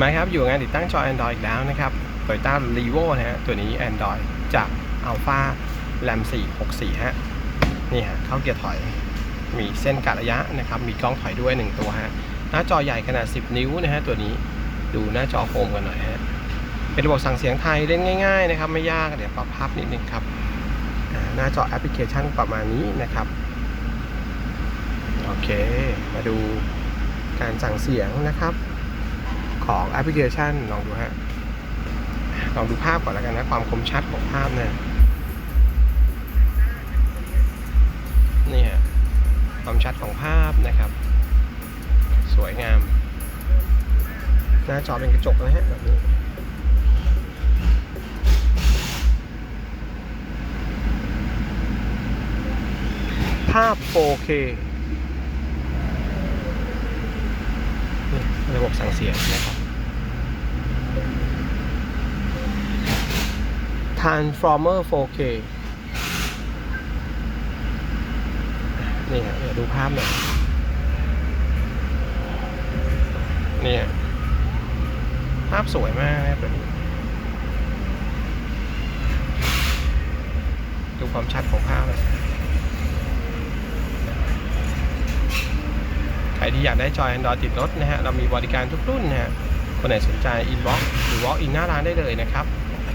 มาครับ อยู่งานติดตั้งจอ Android อีกแล้วนะครับ Toyota r e v o นะฮะ ตัวนี้ Android จาก Alpha Ram 464ฮะ นี่ฮะ เข้าเกียร์ถอย มีเส้นกะระยะนะครับ มีกล้องถอยด้วย 1 ตัวฮะ หน้าจอใหญ่ขนาด 10 นิ้วนะฮะ ตัวนี้ ดูหน้าจอโฮมกันหน่อยฮะ เป็นระบบสั่งเสียงไทยเล่นง่ายๆนะครับ ไม่ยาก เดี๋ยวปรับภาพนิดนึงครับ หน้าจอแอปพลิเคชันประมาณนี้นะครับ โอเค มาดูการสั่งเสียงนะครับ ของแอปพลิเคชันลองดูฮะลองดูภาพก่อนแล้วกันนะความคมชัดของภาพเนะนี่ฮะความชัดของภาพนะครับ สวยงาม หน้าจอเป็นกระจกนะฮะแบบนี้ภาพ 4K นี่ระ บบสั่งเสียงนะครับ Transformer 4K นี่ฮะเดี๋ยวดูภาพหน่อยนี่ฮะภาพสวยมากนะครับแบบนี้ดูความชัดของภาพเลยใค รที่อยากได้จอย Android ติดรถนะฮะเรามีบริการทุกรุ่นนะฮะคนไหนสนใจ inbox หรือ walk in หน้าร้านได้เลยนะครับ